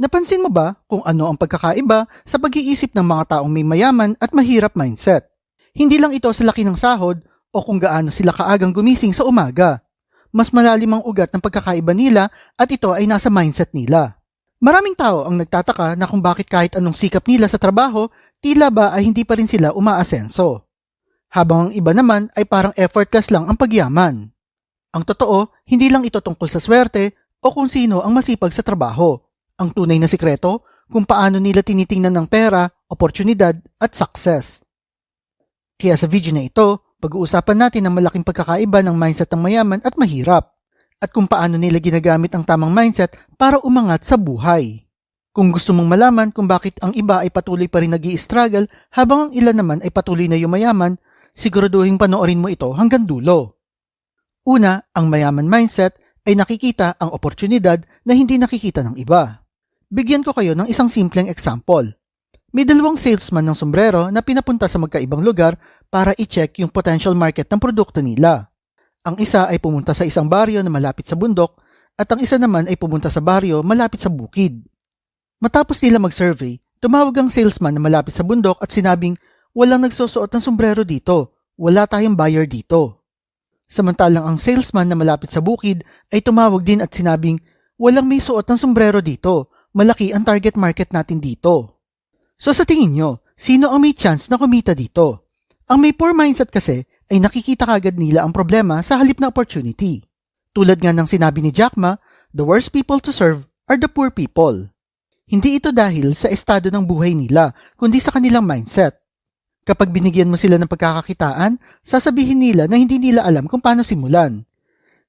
Napansin mo ba kung ano ang pagkakaiba sa pag-iisip ng mga taong may mayaman at mahirap mindset? Hindi lang ito sa laki ng sahod o kung gaano sila kaagang gumising sa umaga. Mas malalim ang ugat ng pagkakaiba nila at ito ay nasa mindset nila. Maraming tao ang nagtataka na kung bakit kahit anong sikap nila sa trabaho, tila ba ay hindi pa rin sila umaasenso. Habang ang iba naman ay parang effortless lang ang pagyaman. Ang totoo, hindi lang ito tungkol sa swerte o kung sino ang masipag sa trabaho. Ang tunay na sikreto kung paano nila tinitingnan ng pera, oportunidad at success. Kaya sa video na ito, pag-uusapan natin ang malaking pagkakaiba ng mindset ng mayaman at mahirap at kung paano nila ginagamit ang tamang mindset para umangat sa buhay. Kung gusto mong malaman kung bakit ang iba ay patuloy pa rin nag struggle habang ang ilan naman ay patuloy na yumayaman, siguraduhin panoorin mo ito hanggang dulo. Una, ang mayaman mindset ay nakikita ang oportunidad na hindi nakikita ng iba. Bigyan ko kayo ng isang simpleng example. May dalawang salesman ng sombrero na pinapunta sa magkaibang lugar para i-check yung potential market ng produkto nila. Ang isa ay pumunta sa isang baryo na malapit sa bundok at ang isa naman ay pumunta sa baryo malapit sa bukid. Matapos nila mag-survey, tumawag ang salesman na malapit sa bundok at sinabing, walang nagsusuot ng sombrero dito, wala tayong buyer dito. Samantalang ang salesman na malapit sa bukid ay tumawag din at sinabing, walang may suot ng sombrero dito, malaki ang target market natin dito. So sa tingin nyo, sino ang may chance na kumita dito? Ang may poor mindset kasi ay nakikita kagad nila ang problema sa halip na opportunity. Tulad nga ng sinabi ni Jack Ma, the worst people to serve are the poor people. Hindi ito dahil sa estado ng buhay nila, kundi sa kanilang mindset. Kapag binigyan mo sila ng pagkakakitaan, sasabihin nila na hindi nila alam kung paano simulan.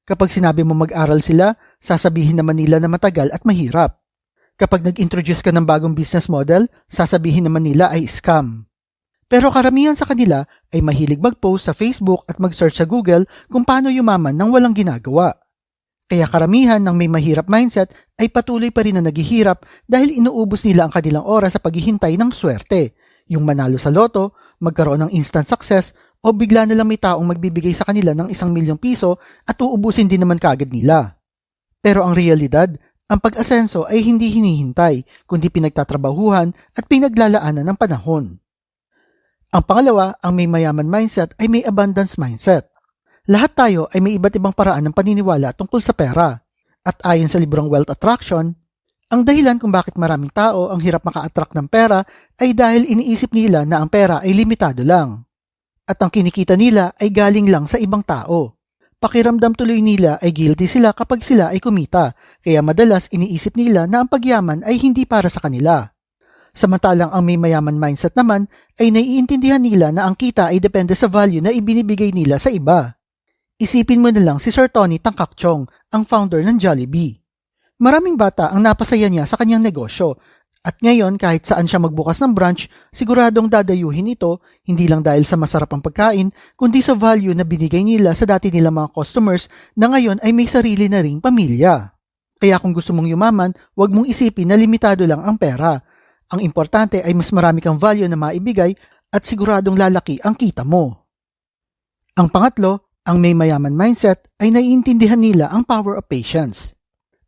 Kapag sinabi mo mag-aral sila, sasabihin naman nila na matagal at mahirap. Kapag nag-introduce ka ng bagong business model, sasabihin naman nila ay scam. Pero karamihan sa kanila ay mahilig mag-post sa Facebook at mag-search sa Google kung paano yumaman nang walang ginagawa. Kaya karamihan ng may mahirap mindset ay patuloy pa rin na naghihirap dahil inuubos nila ang kanilang oras sa paghihintay ng swerte, yung manalo sa loto, magkaroon ng instant success, o bigla na lang may taong magbibigay sa kanila ng isang milyong piso at uubusin din naman kagad nila. Pero ang realidad, ang pag-asenso ay hindi hinihintay, kundi pinagtatrabahuhan at pinaglalaanan ng panahon. Ang pangalawa, ang may mayaman mindset ay may abundance mindset. Lahat tayo ay may iba't ibang paraan ng paniniwala tungkol sa pera. At ayon sa librong Wealth Attraction, ang dahilan kung bakit maraming tao ang hirap maka-attract ng pera ay dahil iniisip nila na ang pera ay limitado lang. At ang kinikita nila ay galing lang sa ibang tao pakiramdam tuloy nila ay guilty sila kapag sila ay kumita, kaya madalas iniisip nila na ang pagyaman ay hindi para sa kanila. Samantalang ang may mayaman mindset naman ay naiintindihan nila na ang kita ay depende sa value na ibinibigay nila sa iba. Isipin mo na lang si Sir Tony Tangkakchong, ang founder ng Jollibee. Maraming bata ang napasaya niya sa kanyang negosyo at ngayon kahit saan siya magbukas ng branch, siguradong dadayuhin ito hindi lang dahil sa masarap ang pagkain, kundi sa value na binigay nila sa dati nilang mga customers na ngayon ay may sarili na ring pamilya. Kaya kung gusto mong yumaman, huwag mong isipin na limitado lang ang pera. Ang importante ay mas marami kang value na maibigay at siguradong lalaki ang kita mo. Ang pangatlo, ang may mayaman mindset ay naiintindihan nila ang power of patience.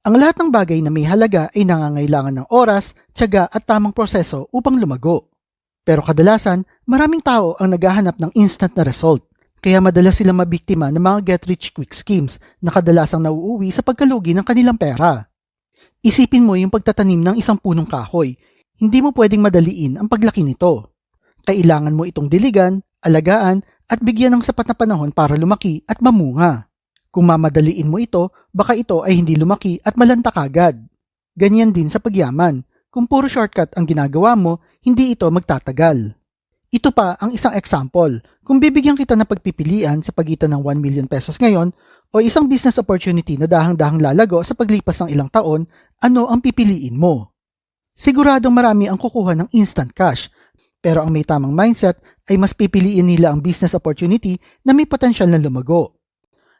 Ang lahat ng bagay na may halaga ay nangangailangan ng oras, tiyaga at tamang proseso upang lumago. Pero kadalasan, maraming tao ang naghahanap ng instant na result. Kaya madalas silang mabiktima ng mga get-rich-quick schemes na kadalasang nauuwi sa pagkalugi ng kanilang pera. Isipin mo yung pagtatanim ng isang punong kahoy. Hindi mo pwedeng madaliin ang paglaki nito. Kailangan mo itong diligan, alagaan, at bigyan ng sapat na panahon para lumaki at mamunga. Kung mamadaliin mo ito, baka ito ay hindi lumaki at malanta kagad. Ganyan din sa pagyaman. Kung puro shortcut ang ginagawa mo, hindi ito magtatagal. Ito pa ang isang example. Kung bibigyan kita ng pagpipilian sa pagitan ng 1 million pesos ngayon o isang business opportunity na dahang-dahang lalago sa paglipas ng ilang taon, ano ang pipiliin mo? Siguradong marami ang kukuha ng instant cash, pero ang may tamang mindset ay mas pipiliin nila ang business opportunity na may potensyal na lumago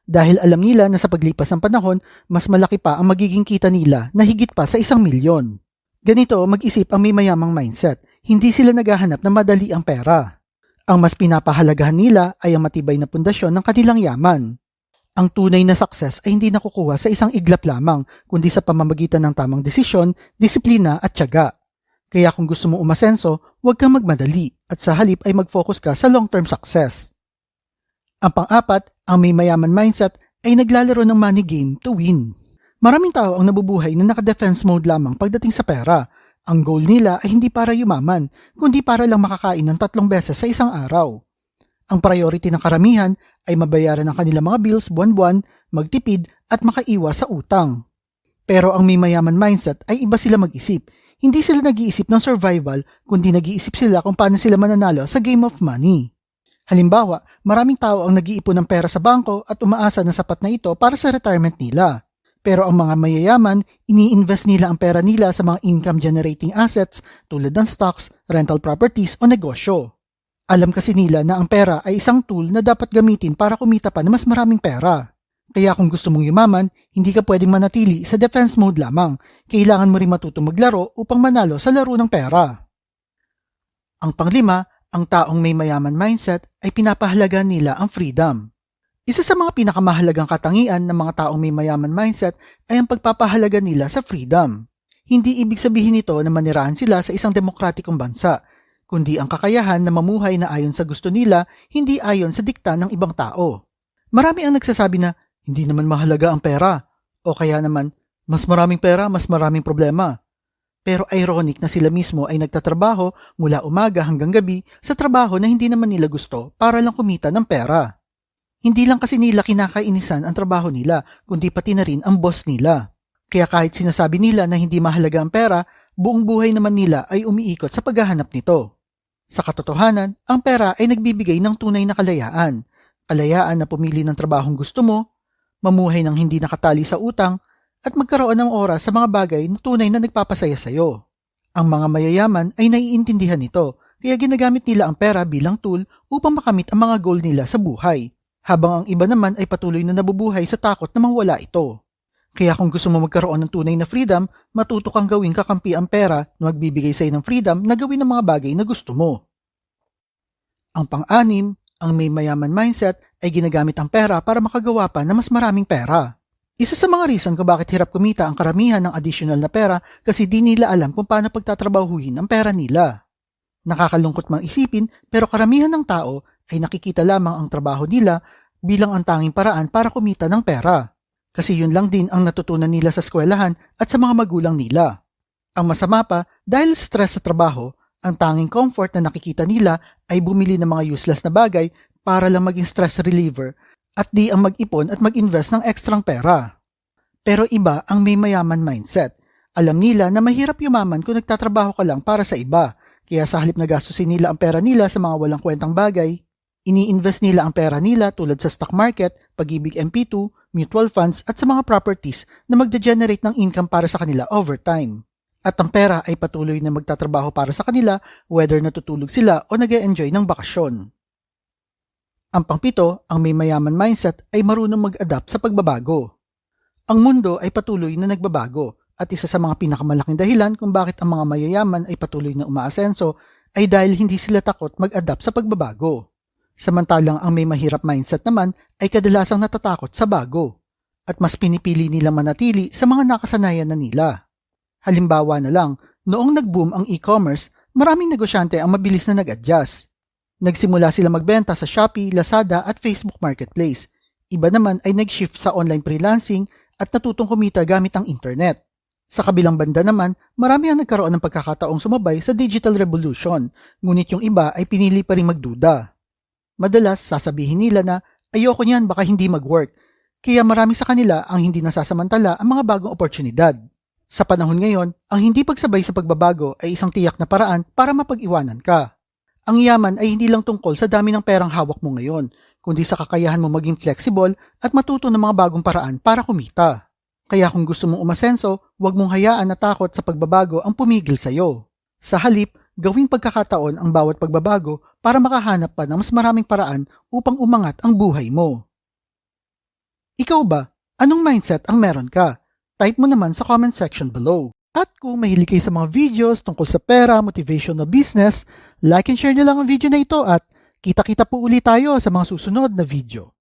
dahil alam nila na sa paglipas ng panahon, mas malaki pa ang magiging kita nila na higit pa sa isang milyon. Ganito mag-isip ang may mayamang mindset, hindi sila naghahanap na madali ang pera. Ang mas pinapahalagahan nila ay ang matibay na pundasyon ng kanilang yaman. Ang tunay na success ay hindi nakukuha sa isang iglap lamang, kundi sa pamamagitan ng tamang desisyon, disiplina at tiyaga. Kaya kung gusto mo umasenso, huwag kang magmadali at sa halip ay mag-focus ka sa long-term success. Ang pang-apat, ang may mayaman mindset ay naglalaro ng money game to win. Maraming tao ang nabubuhay na naka-defense mode lamang pagdating sa pera. Ang goal nila ay hindi para yumaman, kundi para lang makakain ng tatlong beses sa isang araw. Ang priority ng karamihan ay mabayaran ang kanilang mga bills buwan-buwan, magtipid at makaiwas sa utang. Pero ang may mayaman mindset ay iba sila mag-isip. Hindi sila nag-iisip ng survival, kundi nag-iisip sila kung paano sila mananalo sa game of money. Halimbawa, maraming tao ang nag-iipon ng pera sa bangko at umaasa na sapat na ito para sa retirement nila. Pero ang mga mayayaman, ini-invest nila ang pera nila sa mga income generating assets tulad ng stocks, rental properties o negosyo. Alam kasi nila na ang pera ay isang tool na dapat gamitin para kumita pa ng mas maraming pera. Kaya kung gusto mong yumaman, hindi ka pwedeng manatili sa defense mode lamang. Kailangan mo rin matutong maglaro upang manalo sa laro ng pera. Ang panglima, ang taong may mayaman mindset ay pinapahalaga nila ang freedom. Isa sa mga pinakamahalagang katangian ng mga taong may mayaman mindset ay ang pagpapahalaga nila sa freedom. Hindi ibig sabihin nito na manirahan sila sa isang demokratikong bansa, kundi ang kakayahan na mamuhay na ayon sa gusto nila, hindi ayon sa dikta ng ibang tao. Marami ang nagsasabi na hindi naman mahalaga ang pera, o kaya naman mas maraming pera, mas maraming problema. Pero ironic na sila mismo ay nagtatrabaho mula umaga hanggang gabi sa trabaho na hindi naman nila gusto para lang kumita ng pera. Hindi lang kasi nila kinakainisan ang trabaho nila, kundi pati na rin ang boss nila. Kaya kahit sinasabi nila na hindi mahalaga ang pera, buong buhay naman nila ay umiikot sa paghahanap nito. Sa katotohanan, ang pera ay nagbibigay ng tunay na kalayaan. Kalayaan na pumili ng trabahong gusto mo, mamuhay ng hindi nakatali sa utang, at magkaroon ng oras sa mga bagay na tunay na nagpapasaya sa iyo. Ang mga mayayaman ay naiintindihan nito, kaya ginagamit nila ang pera bilang tool upang makamit ang mga goal nila sa buhay, habang ang iba naman ay patuloy na nabubuhay sa takot na mawala ito. Kaya kung gusto mo magkaroon ng tunay na freedom, matuto kang gawing kakampi ang pera na magbibigay sa ng freedom na gawin ang mga bagay na gusto mo. Ang pang-anim, ang may mayaman mindset ay ginagamit ang pera para makagawa pa ng mas maraming pera. Isa sa mga reason kung bakit hirap kumita ang karamihan ng additional na pera kasi di nila alam kung paano pagtatrabahuhin ang pera nila. Nakakalungkot mang isipin pero karamihan ng tao ay nakikita lamang ang trabaho nila bilang ang tanging paraan para kumita ng pera. Kasi yun lang din ang natutunan nila sa eskwelahan at sa mga magulang nila. Ang masama pa, dahil stress sa trabaho, ang tanging comfort na nakikita nila ay bumili ng mga useless na bagay para lang maging stress reliever at di ang mag-ipon at mag-invest ng ekstrang pera. Pero iba ang may mayaman mindset. Alam nila na mahirap yumaman kung nagtatrabaho ka lang para sa iba, kaya sa halip na gastusin nila ang pera nila sa mga walang kwentang bagay, ini-invest nila ang pera nila tulad sa stock market, pag-ibig MP2, mutual funds at sa mga properties na magde-generate ng income para sa kanila over time. At ang pera ay patuloy na magtatrabaho para sa kanila whether natutulog sila o nag enjoy ng bakasyon. Ang pangpito, ang may mayaman mindset ay marunong mag-adapt sa pagbabago. Ang mundo ay patuloy na nagbabago at isa sa mga pinakamalaking dahilan kung bakit ang mga mayayaman ay patuloy na umaasenso ay dahil hindi sila takot mag-adapt sa pagbabago. Samantalang ang may mahirap mindset naman ay kadalasang natatakot sa bago at mas pinipili nilang manatili sa mga nakasanayan na nila. Halimbawa na lang, noong nag-boom ang e-commerce, maraming negosyante ang mabilis na nag-adjust. Nagsimula sila magbenta sa Shopee, Lazada at Facebook Marketplace. Iba naman ay nag-shift sa online freelancing at natutong kumita gamit ang internet. Sa kabilang banda naman, marami ang nagkaroon ng pagkakataong sumabay sa digital revolution, ngunit yung iba ay pinili pa rin magduda. Madalas sasabihin nila na ayoko niyan baka hindi mag-work, kaya marami sa kanila ang hindi nasasamantala ang mga bagong oportunidad. Sa panahon ngayon, ang hindi pagsabay sa pagbabago ay isang tiyak na paraan para mapag-iwanan ka. Ang yaman ay hindi lang tungkol sa dami ng perang hawak mo ngayon, kundi sa kakayahan mo maging flexible at matuto ng mga bagong paraan para kumita. Kaya kung gusto mong umasenso, huwag mong hayaan na takot sa pagbabago ang pumigil sa iyo. Sa halip, gawing pagkakataon ang bawat pagbabago para makahanap pa ng mas maraming paraan upang umangat ang buhay mo. Ikaw ba? Anong mindset ang meron ka? Type mo naman sa comment section below. At kung mahilig kayo sa mga videos tungkol sa pera, motivation na business, like and share nyo lang ang video na ito at kita-kita po ulit tayo sa mga susunod na video.